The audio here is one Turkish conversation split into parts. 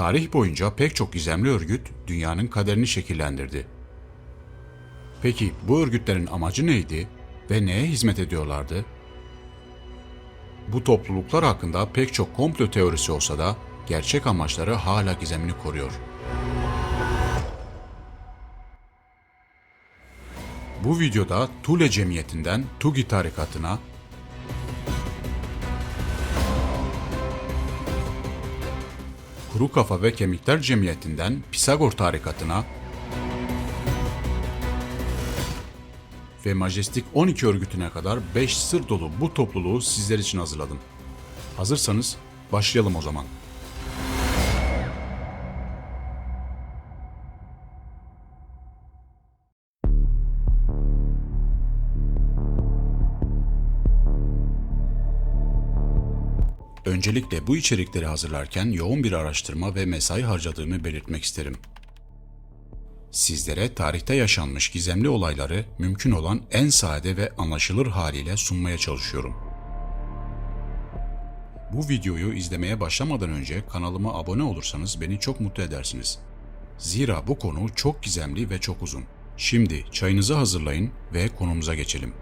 Tarih boyunca pek çok gizemli örgüt dünyanın kaderini şekillendirdi. Peki bu örgütlerin amacı neydi ve neye hizmet ediyorlardı? Bu topluluklar hakkında pek çok komplo teorisi olsa da gerçek amaçları hala gizemini koruyor. Bu videoda Tule Cemiyeti'nden Tugi tarikatına, Kuru Kafa ve Kemikler Cemiyeti'nden Pisagor tarikatına ve Majestik 12 örgütüne kadar 5 sır dolu bu topluluğu sizler için hazırladım. Hazırsanız başlayalım o zaman. Öncelikle bu içerikleri hazırlarken yoğun bir araştırma ve mesai harcadığımı belirtmek isterim. Sizlere tarihte yaşanmış gizemli olayları mümkün olan en sade ve anlaşılır haliyle sunmaya çalışıyorum. Bu videoyu izlemeye başlamadan önce kanalıma abone olursanız beni çok mutlu edersiniz. Zira bu konu çok gizemli ve çok uzun. Şimdi çayınızı hazırlayın ve konumuza geçelim.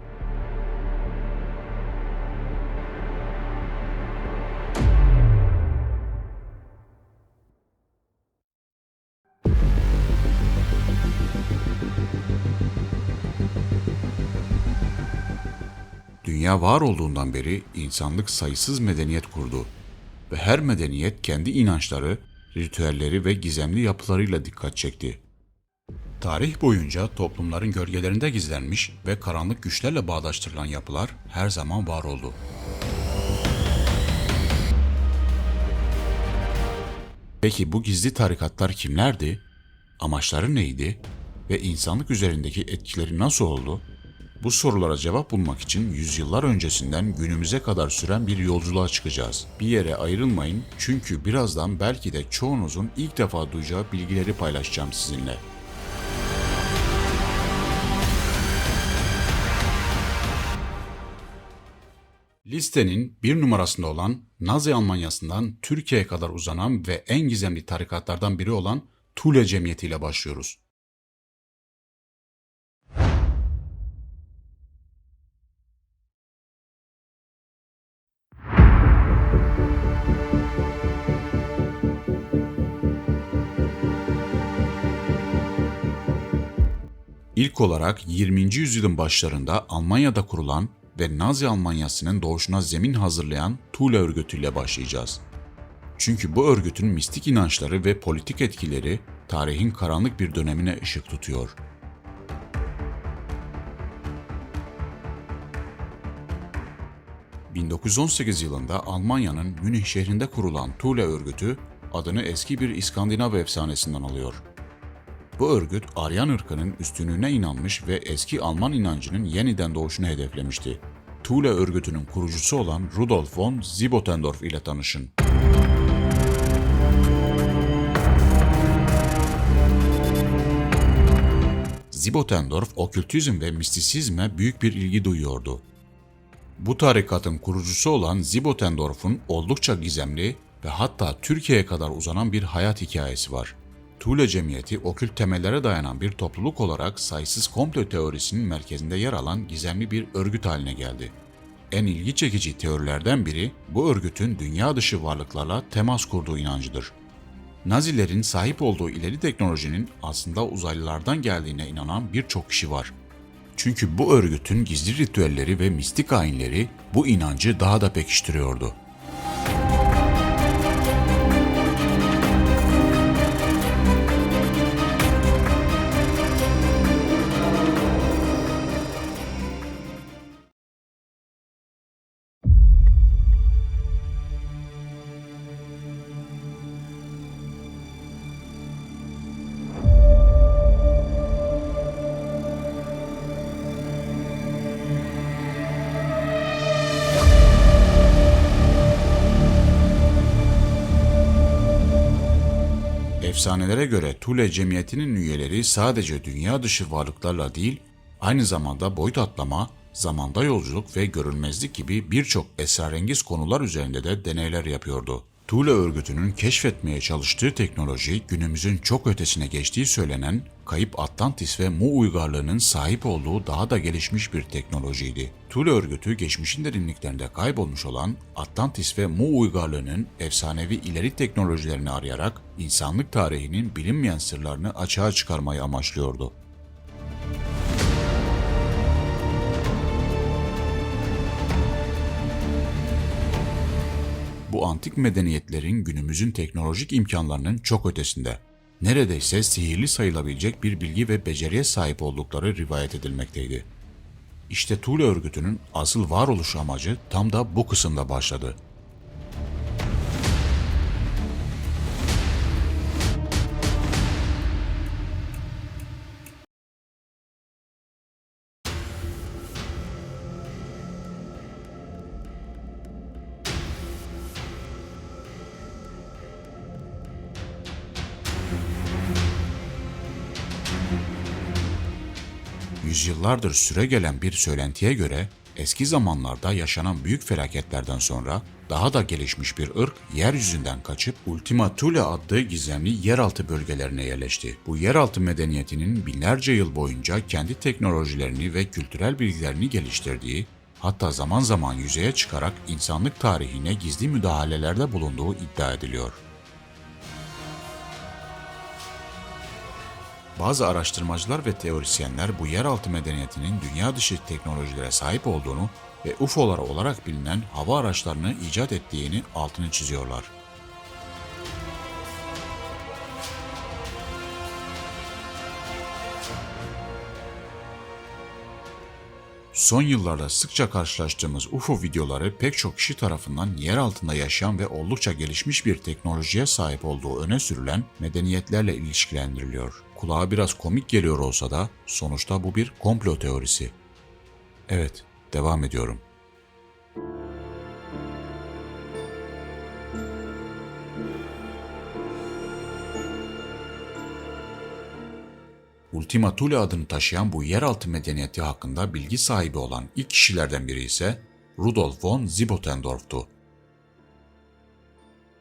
Dünya var olduğundan beri insanlık sayısız medeniyet kurdu ve her medeniyet kendi inançları, ritüelleri ve gizemli yapılarıyla dikkat çekti. Tarih boyunca toplumların gölgelerinde gizlenmiş ve karanlık güçlerle bağdaştırılan yapılar her zaman var oldu. Peki bu gizli tarikatlar kimlerdi? Amaçları neydi? Ve insanlık üzerindeki etkileri nasıl oldu? Bu sorulara cevap bulmak için yüzyıllar öncesinden günümüze kadar süren bir yolculuğa çıkacağız. Bir yere ayrılmayın çünkü birazdan belki de çoğunuzun ilk defa duyacağı bilgileri paylaşacağım sizinle. Listenin bir numarasında olan Nazi Almanyası'ndan Türkiye'ye kadar uzanan ve en gizemli tarikatlardan biri olan Tule Cemiyeti ile başlıyoruz. İlk olarak 20. yüzyılın başlarında Almanya'da kurulan ve Nazi Almanyası'nın doğuşuna zemin hazırlayan Thule örgütüyle başlayacağız. Çünkü bu örgütün mistik inançları ve politik etkileri tarihin karanlık bir dönemine ışık tutuyor. ...1918 yılında Almanya'nın Münih şehrinde kurulan Thule örgütü adını eski bir İskandinav efsanesinden alıyor. Bu örgüt Aryan ırkının üstünlüğüne inanmış ve eski Alman inancının yeniden doğuşunu hedeflemişti. Thule örgütünün kurucusu olan Rudolf von Sibotendorf ile tanışın. Sibotendorf okültizm ve mistisizme büyük bir ilgi duyuyordu. Bu tarikatın kurucusu olan Sibotendorf'un oldukça gizemli ve hatta Türkiye'ye kadar uzanan bir hayat hikayesi var. Tule Cemiyeti okült temellere dayanan bir topluluk olarak sayısız komplo teorisinin merkezinde yer alan gizemli bir örgüt haline geldi. En ilgi çekici teorilerden biri bu örgütün dünya dışı varlıklarla temas kurduğu inancıdır. Nazilerin sahip olduğu ileri teknolojinin aslında uzaylılardan geldiğine inanan birçok kişi var. Çünkü bu örgütün gizli ritüelleri ve mistik ayinleri bu inancı daha da pekiştiriyordu. Efsanelere göre Tule Cemiyeti'nin üyeleri sadece dünya dışı varlıklarla değil, aynı zamanda boyut atlama, zamanda yolculuk ve görülmezlik gibi birçok esrarengiz konular üzerinde de deneyler yapıyordu. Thule örgütünün keşfetmeye çalıştığı teknoloji günümüzün çok ötesine geçtiği söylenen kayıp Atlantis ve Mu uygarlığının sahip olduğu daha da gelişmiş bir teknolojiydi. Thule örgütü geçmişin derinliklerinde kaybolmuş olan Atlantis ve Mu uygarlığının efsanevi ileri teknolojilerini arayarak insanlık tarihinin bilinmeyen sırlarını açığa çıkarmayı amaçlıyordu. Bu antik medeniyetlerin günümüzün teknolojik imkanlarının çok ötesinde. Neredeyse sihirli sayılabilecek bir bilgi ve beceriye sahip oldukları rivayet edilmekteydi. İşte Thule örgütünün asıl varoluş amacı tam da bu kısımda başladı. Yüzyıllardır süre gelen bir söylentiye göre eski zamanlarda yaşanan büyük felaketlerden sonra daha da gelişmiş bir ırk yeryüzünden kaçıp Ultima Thule adlı gizemli yeraltı bölgelerine yerleşti. Bu yeraltı medeniyetinin binlerce yıl boyunca kendi teknolojilerini ve kültürel bilgilerini geliştirdiği, hatta zaman zaman yüzeye çıkarak insanlık tarihine gizli müdahalelerde bulunduğu iddia ediliyor. Bazı araştırmacılar ve teorisyenler bu yeraltı medeniyetinin dünya dışı teknolojilere sahip olduğunu ve UFO'lar olarak bilinen hava araçlarını icat ettiğini altını çiziyorlar. Son yıllarda sıkça karşılaştığımız UFO videoları pek çok kişi tarafından yer altında yaşayan ve oldukça gelişmiş bir teknolojiye sahip olduğu öne sürülen medeniyetlerle ilişkilendiriliyor. Kulağa biraz komik geliyor olsa da sonuçta bu bir komplo teorisi. Evet, devam ediyorum. Ultima Thule adını taşıyan bu yeraltı medeniyeti hakkında bilgi sahibi olan ilk kişilerden biri ise Rudolf von Zibottendorf'tu.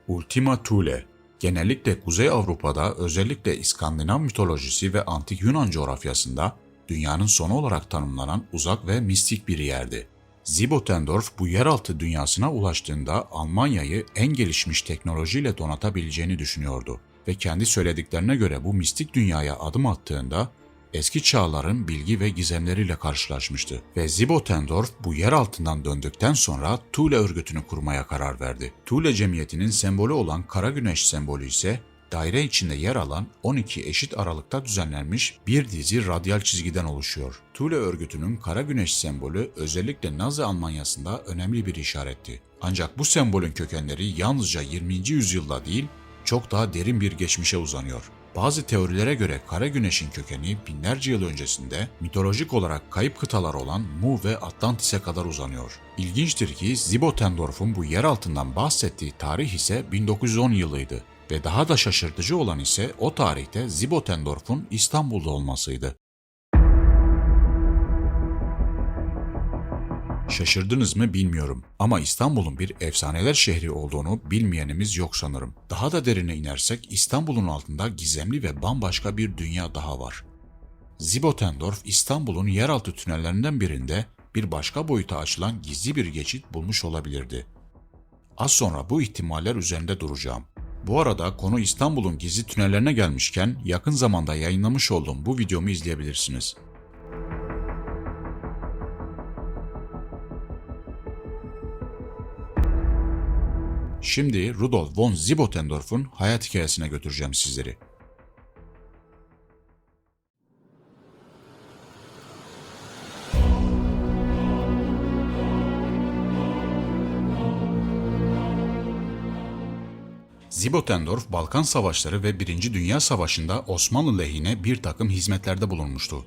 Ultima Thule, genellikle Kuzey Avrupa'da özellikle İskandinav mitolojisi ve antik Yunan coğrafyasında dünyanın sonu olarak tanımlanan uzak ve mistik bir yerdi. Zibottendorf bu yeraltı dünyasına ulaştığında Almanya'yı en gelişmiş teknolojiyle donatabileceğini düşünüyordu ve kendi söylediklerine göre bu mistik dünyaya adım attığında eski çağların bilgi ve gizemleriyle karşılaşmıştı ve Zibottendorf bu yer altından döndükten sonra Thule örgütünü kurmaya karar verdi. Thule cemiyetinin sembolü olan kara güneş sembolü ise daire içinde yer alan 12 eşit aralıkta düzenlenmiş bir dizi radyal çizgiden oluşuyor. Thule örgütünün kara güneş sembolü özellikle Nazi Almanyası'nda önemli bir işaretti. Ancak bu sembolün kökenleri yalnızca 20. yüzyılda değil, çok daha derin bir geçmişe uzanıyor. Bazı teorilere göre kara güneşin kökeni binlerce yıl öncesinde mitolojik olarak kayıp kıtalar olan Mu ve Atlantis'e kadar uzanıyor. İlginçtir ki Zibottendorf'un bu yer altından bahsettiği tarih ise 1910 yılıydı ve daha da şaşırtıcı olan ise o tarihte Zibottendorf'un İstanbul'da olmasıydı. Şaşırdınız mı bilmiyorum ama İstanbul'un bir efsaneler şehri olduğunu bilmeyenimiz yok sanırım. Daha da derine inersek İstanbul'un altında gizemli ve bambaşka bir dünya daha var. Zibottendorf İstanbul'un yeraltı tünellerinden birinde bir başka boyuta açılan gizli bir geçit bulmuş olabilirdi. Az sonra bu ihtimaller üzerinde duracağım. Bu arada konu İstanbul'un gizli tünellerine gelmişken yakın zamanda yayınlamış olduğum bu videomu izleyebilirsiniz. Şimdi Rudolf von Zibottendorf'un hayat hikayesine götüreceğim sizleri. Zibottendorf, Balkan Savaşları ve Birinci Dünya Savaşı'nda Osmanlı lehine bir takım hizmetlerde bulunmuştu.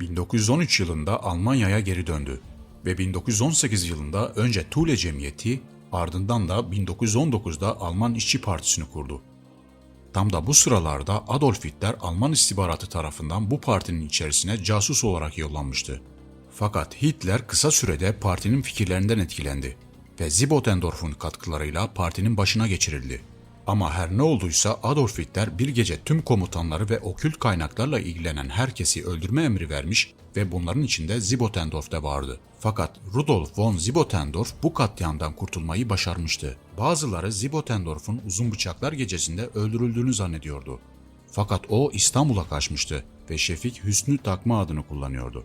1913 yılında Almanya'ya geri döndü ve 1918 yılında önce Thule Cemiyeti, ardından da 1919'da Alman İşçi Partisi'ni kurdu. Tam da bu sıralarda Adolf Hitler Alman istihbaratı tarafından bu partinin içerisine casus olarak yollanmıştı. Fakat Hitler kısa sürede partinin fikirlerinden etkilendi ve Zibottendorf'un katkılarıyla partinin başına geçirildi. Ama her ne olduysa Adolf Hitler bir gece tüm komutanları ve okült kaynaklarla ilgilenen herkesi öldürme emri vermiş ve bunların içinde Zibottendorf de vardı. Fakat Rudolf von Zibottendorf bu katliamdan kurtulmayı başarmıştı. Bazıları Zibottendorf'un uzun bıçaklar gecesinde öldürüldüğünü zannediyordu. Fakat o İstanbul'a kaçmıştı ve Şefik Hüsnü takma adını kullanıyordu.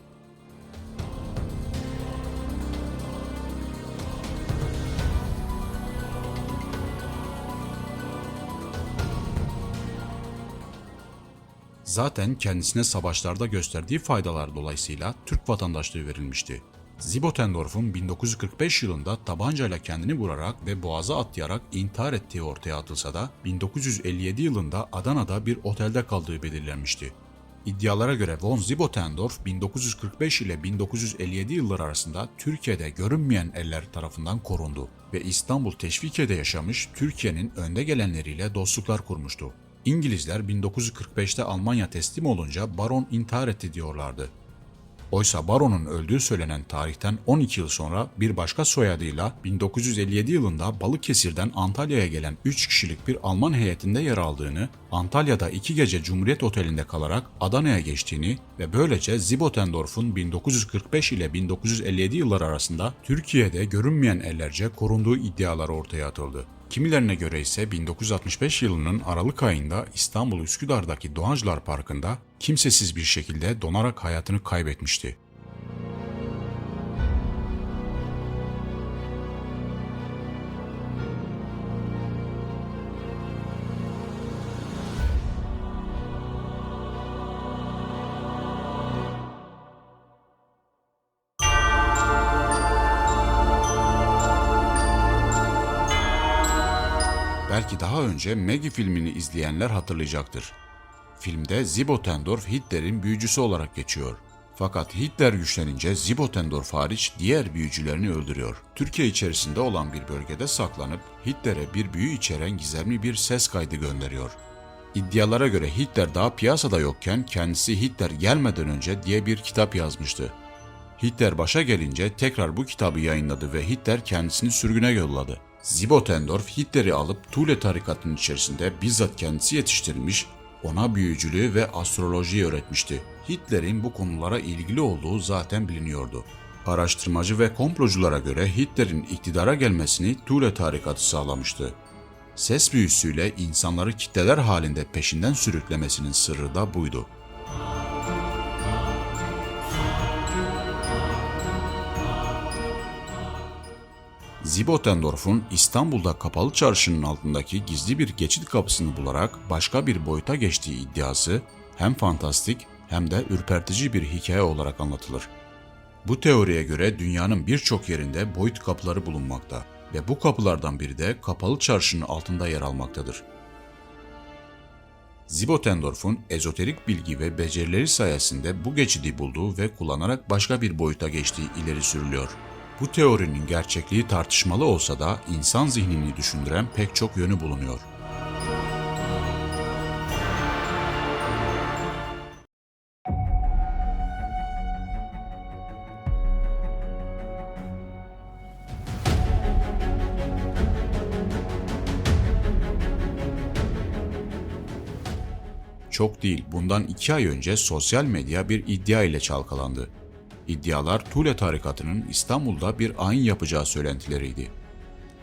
Zaten kendisine savaşlarda gösterdiği faydalar dolayısıyla Türk vatandaşlığı verilmişti. Zibottendorf'un 1945 yılında tabancayla kendini vurarak ve boğaza atlayarak intihar ettiği ortaya atılsa da 1957 yılında Adana'da bir otelde kaldığı belirlenmişti. İddialara göre von Zibottendorf 1945 ile 1957 yılları arasında Türkiye'de görünmeyen eller tarafından korundu ve İstanbul Teşvikiye'de yaşamış Türkiye'nin önde gelenleriyle dostluklar kurmuştu. İngilizler 1945'te Almanya teslim olunca Baron intihar etti diyorlardı. Oysa Baron'un öldüğü söylenen tarihten 12 yıl sonra bir başka soyadıyla 1957 yılında Balıkesir'den Antalya'ya gelen 3 kişilik bir Alman heyetinde yer aldığını, Antalya'da iki gece Cumhuriyet Oteli'nde kalarak Adana'ya geçtiğini ve böylece Zibottendorf'un 1945 ile 1957 yılları arasında Türkiye'de görünmeyen ellerce korunduğu iddiaları ortaya atıldı. Kimilerine göre ise 1965 yılının Aralık ayında İstanbul Üsküdar'daki Doğancılar Parkı'nda kimsesiz bir şekilde donarak hayatını kaybetmişti. Önce Maggie filmini izleyenler hatırlayacaktır. Filmde Zibottendorf Hitler'in büyücüsü olarak geçiyor. Fakat Hitler güçlenince Zibottendorf hariç diğer büyücülerini öldürüyor. Türkiye içerisinde olan bir bölgede saklanıp Hitler'e bir büyü içeren gizemli bir ses kaydı gönderiyor. İddialara göre Hitler daha piyasada yokken kendisi Hitler gelmeden önce diye bir kitap yazmıştı. Hitler başa gelince tekrar bu kitabı yayınladı ve Hitler kendisini sürgüne yolladı. Zibottendorf Hitler'i alıp Thule tarikatının içerisinde bizzat kendisi yetiştirmiş, ona büyücülüğü ve astrolojiyi öğretmişti. Hitler'in bu konulara ilgili olduğu zaten biliniyordu. Araştırmacı ve komploculara göre Hitler'in iktidara gelmesini Thule tarikatı sağlamıştı. Ses büyüsüyle insanları kitleler halinde peşinden sürüklemesinin sırrı da buydu. Zibottendorf'un İstanbul'da kapalı çarşının altındaki gizli bir geçit kapısını bularak başka bir boyuta geçtiği iddiası hem fantastik hem de ürpertici bir hikaye olarak anlatılır. Bu teoriye göre dünyanın birçok yerinde boyut kapıları bulunmakta ve bu kapılardan biri de kapalı çarşının altında yer almaktadır. Zibottendorf'un ezoterik bilgi ve becerileri sayesinde bu geçidi bulduğu ve kullanarak başka bir boyuta geçtiği ileri sürülüyor. Bu teorinin gerçekliği tartışmalı olsa da insan zihnini düşündüren pek çok yönü bulunuyor. Çok değil, bundan iki ay önce sosyal medya bir iddia ile çalkalandı. İddialar Tule tarikatının İstanbul'da bir ayin yapacağı söylentileriydi.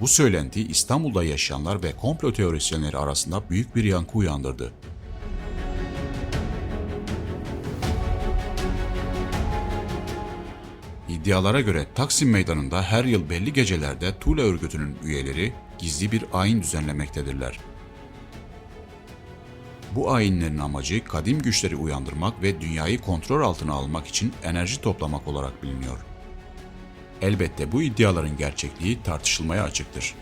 Bu söylenti İstanbul'da yaşayanlar ve komplo teorisyenleri arasında büyük bir yankı uyandırdı. İddialara göre Taksim Meydanı'nda her yıl belli gecelerde Tule örgütünün üyeleri gizli bir ayin düzenlemektedirler. Bu ayinlerin amacı kadim güçleri uyandırmak ve dünyayı kontrol altına almak için enerji toplamak olarak biliniyor. Elbette bu iddiaların gerçekliği tartışılmaya açıktır.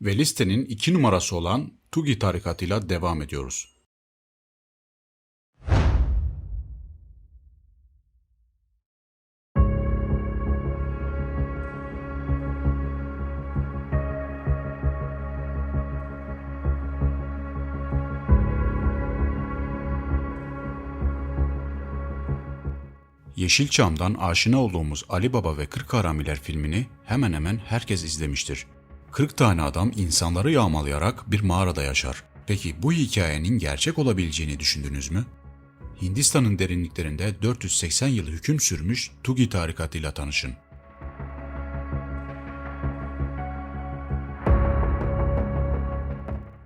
Ve listenin iki numarası olan Tugi tarikatıyla devam ediyoruz. Yeşilçam'dan aşina olduğumuz Ali Baba ve Kırk Haramiler filmini hemen hemen herkes izlemiştir. 40 tane adam insanları yağmalayarak bir mağarada yaşar. Peki bu hikayenin gerçek olabileceğini düşündünüz mü? Hindistan'ın derinliklerinde 480 yıl hüküm sürmüş Tugi tarikatıyla tanışın.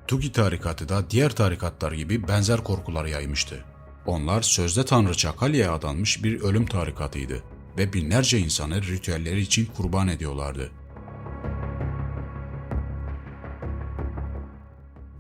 Tugi tarikatı da diğer tarikatlar gibi benzer korkular yaymıştı. Onlar sözde tanrıça Kali'ye adanmış bir ölüm tarikatıydı ve binlerce insanı ritüelleri için kurban ediyorlardı.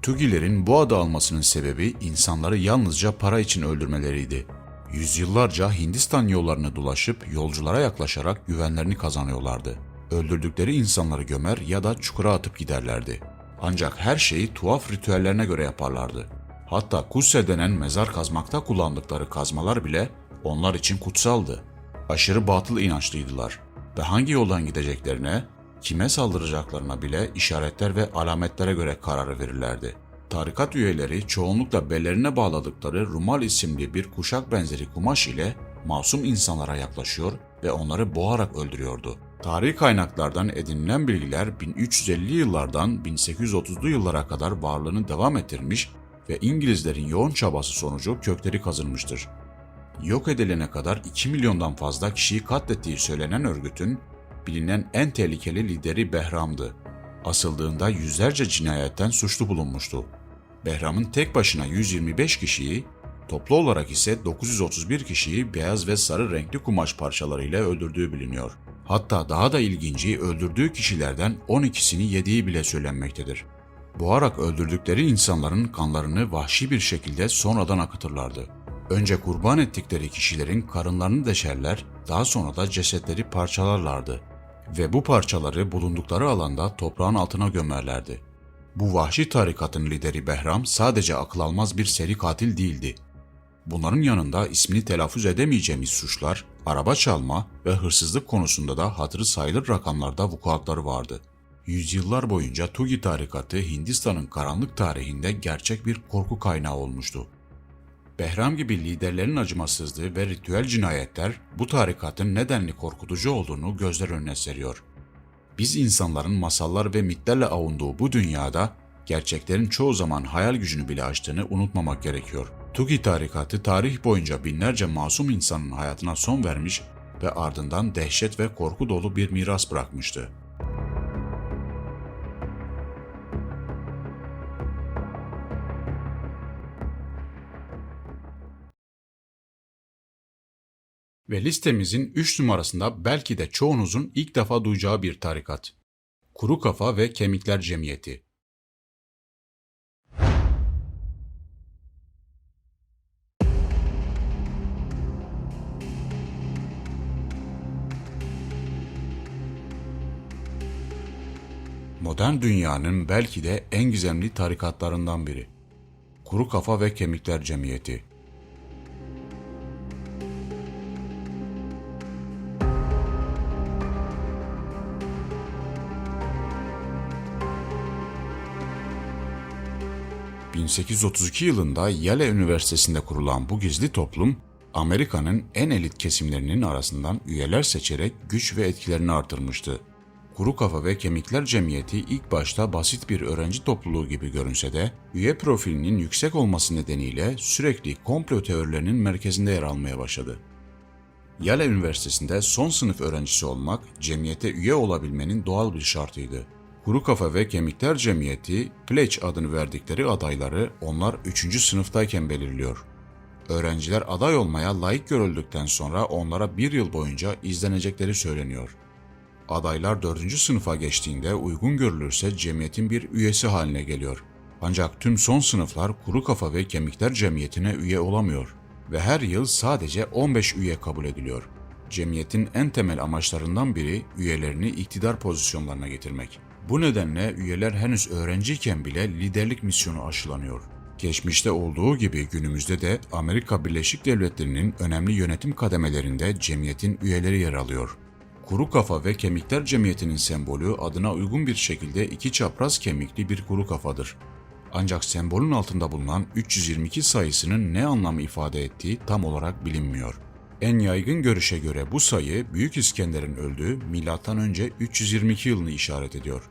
Tugilerin bu adı almasının sebebi insanları yalnızca para için öldürmeleriydi. Yüzyıllarca Hindistan yollarını dolaşıp yolculara yaklaşarak güvenlerini kazanıyorlardı. Öldürdükleri insanları gömer ya da çukura atıp giderlerdi. Ancak her şeyi tuhaf ritüellerine göre yaparlardı. Hatta kusse denen mezar kazmakta kullandıkları kazmalar bile onlar için kutsaldı. Aşırı batıl inançlıydılar ve hangi yoldan gideceklerine, kime saldıracaklarına bile işaretler ve alametlere göre karar verirlerdi. Tarikat üyeleri çoğunlukla bellerine bağladıkları rumal isimli bir kuşak benzeri kumaş ile masum insanlara yaklaşıyor ve onları boğarak öldürüyordu. Tarihi kaynaklardan edinilen bilgiler 1350 yıllardan 1830'lu yıllara kadar varlığını devam ettirmiş ve İngilizlerin yoğun çabası sonucu kökleri kazınmıştır. Yok edilene kadar 2 milyondan fazla kişiyi katlettiği söylenen örgütün bilinen en tehlikeli lideri Behram'dı. Asıldığında yüzlerce cinayetten suçlu bulunmuştu. Behram'ın tek başına 125 kişiyi, toplu olarak ise 931 kişiyi beyaz ve sarı renkli kumaş parçalarıyla öldürdüğü biliniyor. Hatta daha da ilginci öldürdüğü kişilerden 12'sini yediği bile söylenmektedir. Boğarak öldürdükleri insanların kanlarını vahşi bir şekilde sonradan akıtırlardı. Önce kurban ettikleri kişilerin karınlarını deşerler, daha sonra da cesetleri parçalarlardı ve bu parçaları bulundukları alanda toprağın altına gömerlerdi. Bu vahşi tarikatın lideri Behram sadece akıl almaz bir seri katil değildi. Bunların yanında ismini telaffuz edemeyeceğimiz suçlar, araba çalma ve hırsızlık konusunda da hatırı sayılır rakamlarda vukuatları vardı. Yüzyıllar boyunca Tugi tarikatı Hindistan'ın karanlık tarihinde gerçek bir korku kaynağı olmuştu. Behram gibi liderlerin acımasızlığı ve ritüel cinayetler bu tarikatın nedenli korkutucu olduğunu gözler önüne seriyor. Biz insanların masallar ve mitlerle avunduğu bu dünyada gerçeklerin çoğu zaman hayal gücünü bile aştığını unutmamak gerekiyor. Tugi tarikatı tarih boyunca binlerce masum insanın hayatına son vermiş ve ardından dehşet ve korku dolu bir miras bırakmıştı. Ve listemizin 3 numarasında belki de çoğunuzun ilk defa duyacağı bir tarikat. Kuru Kafa ve Kemikler Cemiyeti. Modern dünyanın belki de en gizemli tarikatlarından biri. Kuru Kafa ve Kemikler Cemiyeti. ...1832 yılında Yale Üniversitesi'nde kurulan bu gizli toplum... ...Amerika'nın en elit kesimlerinin arasından üyeler seçerek güç ve etkilerini artırmıştı. Kuru Kafa ve Kemikler Cemiyeti ilk başta basit bir öğrenci topluluğu gibi görünse de üye profilinin yüksek olması nedeniyle sürekli komplo teorilerinin merkezinde yer almaya başladı. Yale Üniversitesi'nde son sınıf öğrencisi olmak cemiyete üye olabilmenin doğal bir şartıydı. Kuru Kafa ve Kemikler Cemiyeti, Pledge adını verdikleri adayları onlar 3. sınıftayken belirliyor. Öğrenciler aday olmaya layık görüldükten sonra onlara bir yıl boyunca izlenecekleri söyleniyor. Adaylar 4. sınıfa geçtiğinde uygun görülürse cemiyetin bir üyesi haline geliyor. Ancak tüm son sınıflar Kuru Kafa ve Kemikler Cemiyeti'ne üye olamıyor ve her yıl sadece 15 üye kabul ediliyor. Cemiyetin en temel amaçlarından biri üyelerini iktidar pozisyonlarına getirmek. Bu nedenle üyeler henüz öğrenciyken bile liderlik misyonu aşılanıyor. Geçmişte olduğu gibi günümüzde de Amerika Birleşik Devletleri'nin önemli yönetim kademelerinde cemiyetin üyeleri yer alıyor. Kuru Kafa ve Kemikler Cemiyeti'nin sembolü adına uygun bir şekilde iki çapraz kemikli bir kuru kafadır. Ancak sembolün altında bulunan 322 sayısının ne anlamı ifade ettiği tam olarak bilinmiyor. En yaygın görüşe göre bu sayı Büyük İskender'in öldüğü M.Ö. 322 yılını işaret ediyor.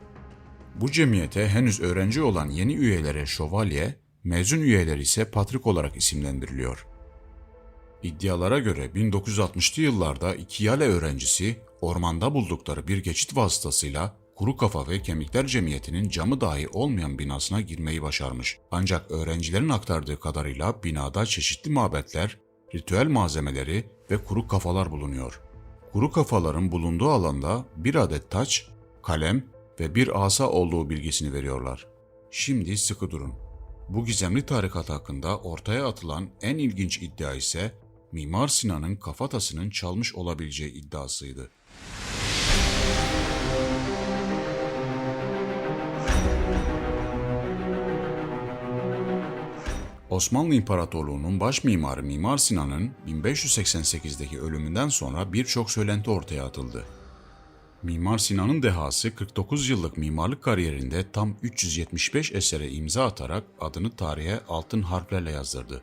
Bu cemiyete henüz öğrenci olan yeni üyelere şövalye, mezun üyeler ise patrik olarak isimlendiriliyor. İddialara göre 1960'lı yıllarda iki Yale öğrencisi ormanda buldukları bir geçit vasıtasıyla Kuru Kafa ve Kemikler Cemiyeti'nin camı dahi olmayan binasına girmeyi başarmış. Ancak öğrencilerin aktardığı kadarıyla binada çeşitli mabetler, ritüel malzemeleri ve kuru kafalar bulunuyor. Kuru kafaların bulunduğu alanda bir adet taç, kalem ve bir asa olduğu bilgisini veriyorlar. Şimdi sıkı durun. Bu gizemli tarikat hakkında ortaya atılan en ilginç iddia ise Mimar Sinan'ın kafatasının çalmış olabileceği iddiasıydı. Osmanlı İmparatorluğu'nun baş mimarı Mimar Sinan'ın 1588'deki ölümünden sonra birçok söylenti ortaya atıldı. Mimar Sinan'ın dehası 49 yıllık mimarlık kariyerinde tam 375 esere imza atarak adını tarihe altın harflerle yazdırdı.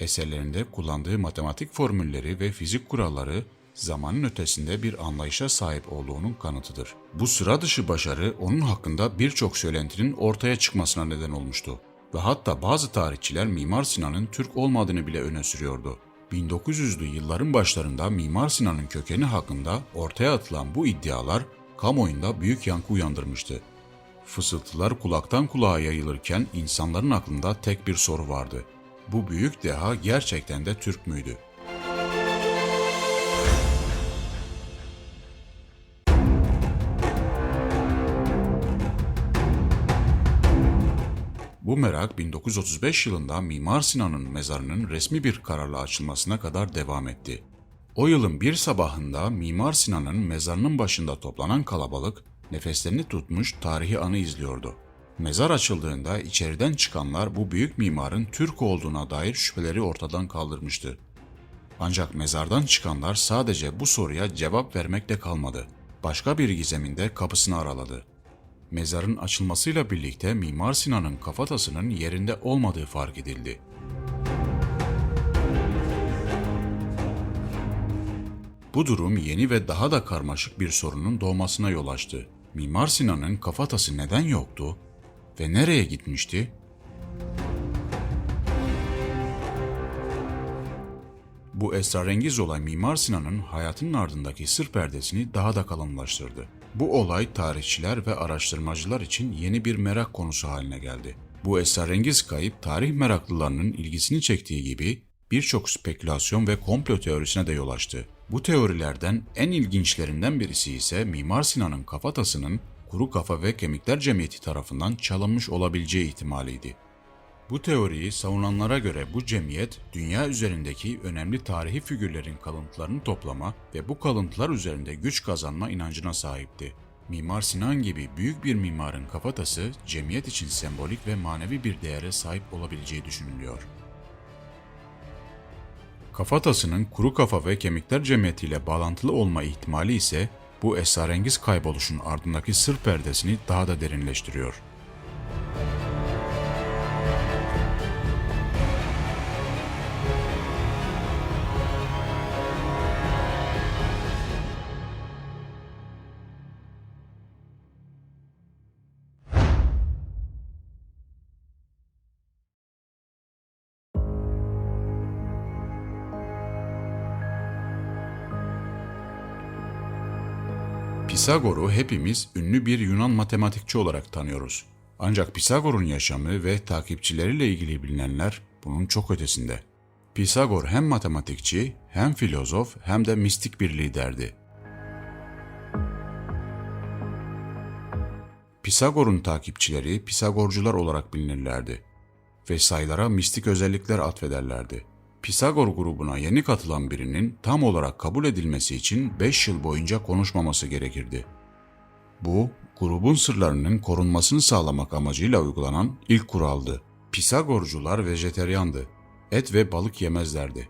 Eserlerinde kullandığı matematik formülleri ve fizik kuralları zamanın ötesinde bir anlayışa sahip olduğunun kanıtıdır. Bu sıra dışı başarı onun hakkında birçok söylentinin ortaya çıkmasına neden olmuştu ve hatta bazı tarihçiler Mimar Sinan'ın Türk olmadığını bile öne sürüyordu. 1900'lü yılların başlarında Mimar Sinan'ın kökeni hakkında ortaya atılan bu iddialar kamuoyunda büyük yankı uyandırmıştı. Fısıltılar kulaktan kulağa yayılırken insanların aklında tek bir soru vardı. Bu büyük deha gerçekten de Türk müydü? Bu merak 1935 yılında Mimar Sinan'ın mezarının resmi bir kararla açılmasına kadar devam etti. O yılın bir sabahında Mimar Sinan'ın mezarının başında toplanan kalabalık nefeslerini tutmuş tarihi anı izliyordu. Mezar açıldığında içeriden çıkanlar bu büyük mimarın Türk olduğuna dair şüpheleri ortadan kaldırmıştı. Ancak mezardan çıkanlar sadece bu soruya cevap vermekle kalmadı. Başka bir gizemin de kapısını araladı. Mezarın açılmasıyla birlikte Mimar Sinan'ın kafatasının yerinde olmadığı fark edildi. Bu durum yeni ve daha da karmaşık bir sorunun doğmasına yol açtı. Mimar Sinan'ın kafatası neden yoktu ve nereye gitmişti? Bu esrarengiz olay Mimar Sinan'ın hayatının ardındaki sır perdesini daha da kalınlaştırdı. Bu olay tarihçiler ve araştırmacılar için yeni bir merak konusu haline geldi. Bu esrarengiz kayıp tarih meraklılarının ilgisini çektiği gibi birçok spekülasyon ve komplo teorisine de yol açtı. Bu teorilerden en ilginçlerinden birisi ise Mimar Sinan'ın kafatasının Kuru Kafa ve Kemikler Cemiyeti tarafından çalınmış olabileceği ihtimaliydi. Bu teoriyi savunanlara göre bu cemiyet dünya üzerindeki önemli tarihi figürlerin kalıntılarını toplama ve bu kalıntılar üzerinde güç kazanma inancına sahipti. Mimar Sinan gibi büyük bir mimarın kafatası cemiyet için sembolik ve manevi bir değere sahip olabileceği düşünülüyor. Kafatasının kuru kafa ve kemikler cemiyeti ile bağlantılı olma ihtimali ise bu esrarengiz kayboluşun ardındaki sır perdesini daha da derinleştiriyor. Pisagor'u hepimiz ünlü bir Yunan matematikçi olarak tanıyoruz. Ancak Pisagor'un yaşamı ve takipçileriyle ilgili bilinenler bunun çok ötesinde. Pisagor hem matematikçi, hem filozof, hem de mistik bir liderdi. Pisagor'un takipçileri Pisagorcular olarak bilinirlerdi ve sayılara mistik özellikler atfederlerdi. Pisagor grubuna yeni katılan birinin tam olarak kabul edilmesi için 5 yıl boyunca konuşmaması gerekirdi. Bu, grubun sırlarının korunmasını sağlamak amacıyla uygulanan ilk kuraldı. Pisagorcular vejeteryandı. Et ve balık yemezlerdi.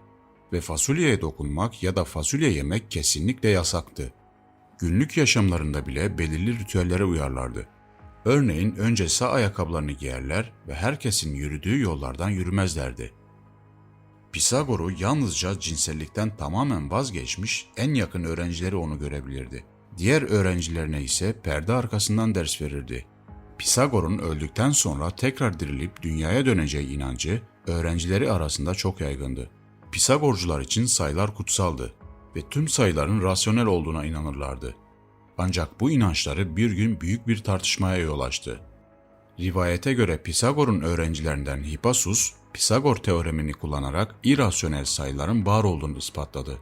Ve fasulyeye dokunmak ya da fasulye yemek kesinlikle yasaktı. Günlük yaşamlarında bile belirli ritüellere uyarlardı. Örneğin önce sağ ayakkabılarını giyerler ve herkesin yürüdüğü yollardan yürümezlerdi. Pisagor'u yalnızca cinsellikten tamamen vazgeçmiş en yakın öğrencileri onu görebilirdi. Diğer öğrencilerine ise perde arkasından ders verirdi. Pisagor'un öldükten sonra tekrar dirilip dünyaya döneceği inancı öğrencileri arasında çok yaygındı. Pisagorcular için sayılar kutsaldı ve tüm sayıların rasyonel olduğuna inanırlardı. Ancak bu inançları bir gün büyük bir tartışmaya yol açtı. Rivayete göre Pisagor'un öğrencilerinden Hippasus, Pisagor teoremini kullanarak irrasyonel sayıların var olduğunu ispatladı.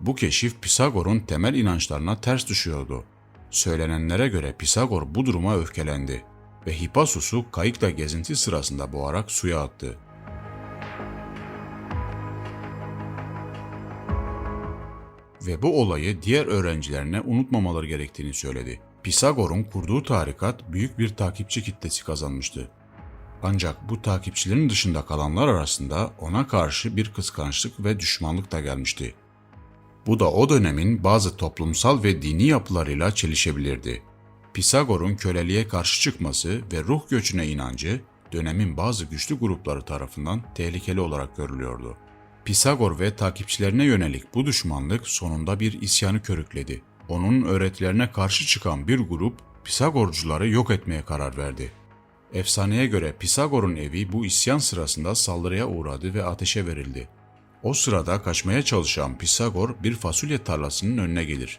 Bu keşif Pisagor'un temel inançlarına ters düşüyordu. Söylenenlere göre Pisagor bu duruma öfkelendi ve Hippasus'u kayıkla gezinti sırasında boğarak suya attı. Ve bu olayı diğer öğrencilerine unutmamaları gerektiğini söyledi. Pisagor'un kurduğu tarikat büyük bir takipçi kitlesi kazanmıştı. Ancak bu takipçilerin dışında kalanlar arasında ona karşı bir kıskançlık ve düşmanlık da gelmişti. Bu da o dönemin bazı toplumsal ve dini yapılarıyla çelişebilirdi. Pisagor'un köleliğe karşı çıkması ve ruh göçüne inancı dönemin bazı güçlü grupları tarafından tehlikeli olarak görülüyordu. Pisagor ve takipçilerine yönelik bu düşmanlık sonunda bir isyanı körükledi. Onun öğretilerine karşı çıkan bir grup Pisagorcuları yok etmeye karar verdi. Efsaneye göre Pisagor'un evi bu isyan sırasında saldırıya uğradı ve ateşe verildi. O sırada kaçmaya çalışan Pisagor bir fasulye tarlasının önüne gelir.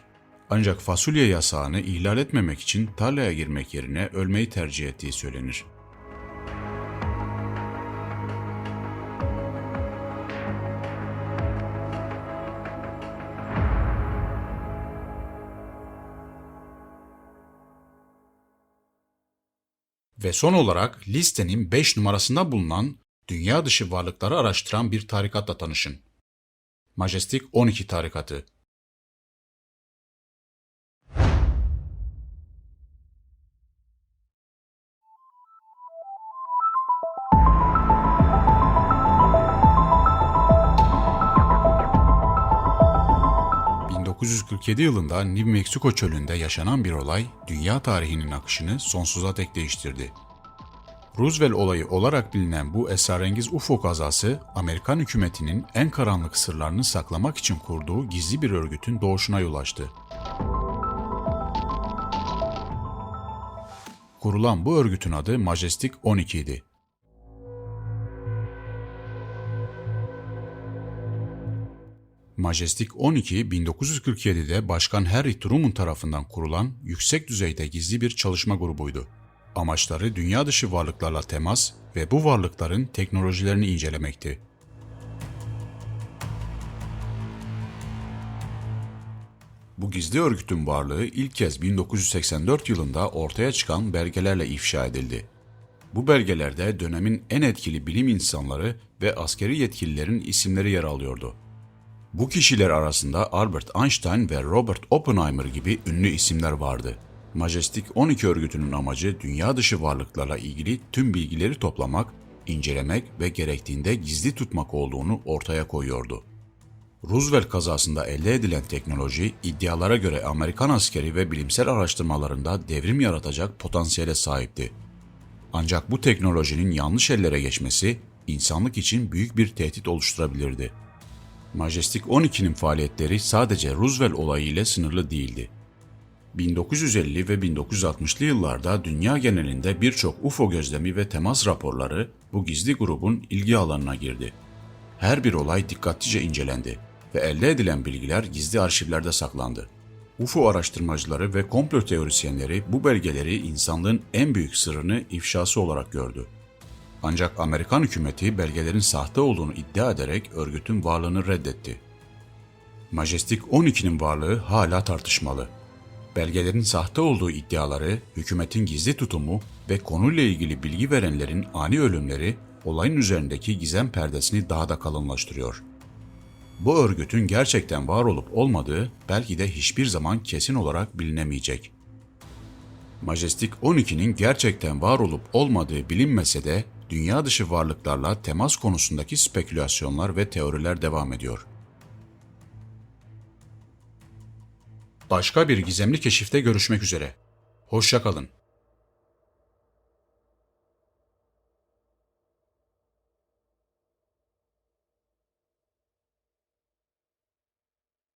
Ancak fasulye yasağını ihlal etmemek için tarlaya girmek yerine ölmeyi tercih ettiği söylenir. Ve son olarak listenin 5 numarasında bulunan dünya dışı varlıkları araştıran bir tarikatla tanışın. Majestic 12 tarikatı. ...1947 yılında New Mexico çölünde yaşanan bir olay, dünya tarihinin akışını sonsuza dek değiştirdi. Roosevelt olayı olarak bilinen bu esrarengiz UFO kazası, Amerikan hükümetinin en karanlık sırlarını saklamak için kurduğu gizli bir örgütün doğuşuna yol açtı. Kurulan bu örgütün adı Majestic 12 idi. Majestic 12, 1947'de Başkan Harry Truman tarafından kurulan yüksek düzeyde gizli bir çalışma grubuydu. Amaçları dünya dışı varlıklarla temas ve bu varlıkların teknolojilerini incelemekti. Bu gizli örgütün varlığı ilk kez 1984 yılında ortaya çıkan belgelerle ifşa edildi. Bu belgelerde dönemin en etkili bilim insanları ve askeri yetkililerin isimleri yer alıyordu. Bu kişiler arasında Albert Einstein ve Robert Oppenheimer gibi ünlü isimler vardı. Majestic 12 örgütünün amacı dünya dışı varlıklarla ilgili tüm bilgileri toplamak, incelemek ve gerektiğinde gizli tutmak olduğunu ortaya koyuyordu. Roosevelt kazasında elde edilen teknoloji iddialara göre Amerikan askeri ve bilimsel araştırmalarında devrim yaratacak potansiyele sahipti. Ancak bu teknolojinin yanlış ellere geçmesi insanlık için büyük bir tehdit oluşturabilirdi. Majestic 12'nin faaliyetleri sadece Roosevelt olayı ile sınırlı değildi. 1950 ve 1960'lı yıllarda dünya genelinde birçok UFO gözlemi ve temas raporları bu gizli grubun ilgi alanına girdi. Her bir olay dikkatlice incelendi ve elde edilen bilgiler gizli arşivlerde saklandı. UFO araştırmacıları ve komplo teorisyenleri bu belgeleri insanlığın en büyük sırrını ifşası olarak gördü. Ancak Amerikan hükümeti belgelerin sahte olduğunu iddia ederek örgütün varlığını reddetti. Majestic 12'nin varlığı hala tartışmalı. Belgelerin sahte olduğu iddiaları, hükümetin gizli tutumu ve konuyla ilgili bilgi verenlerin ani ölümleri olayın üzerindeki gizem perdesini daha da kalınlaştırıyor. Bu örgütün gerçekten var olup olmadığı belki de hiçbir zaman kesin olarak bilinemeyecek. Majestic 12'nin gerçekten var olup olmadığı bilinmese de dünya dışı varlıklarla temas konusundaki spekülasyonlar ve teoriler devam ediyor. Başka bir gizemli keşifte görüşmek üzere. Hoşça kalın.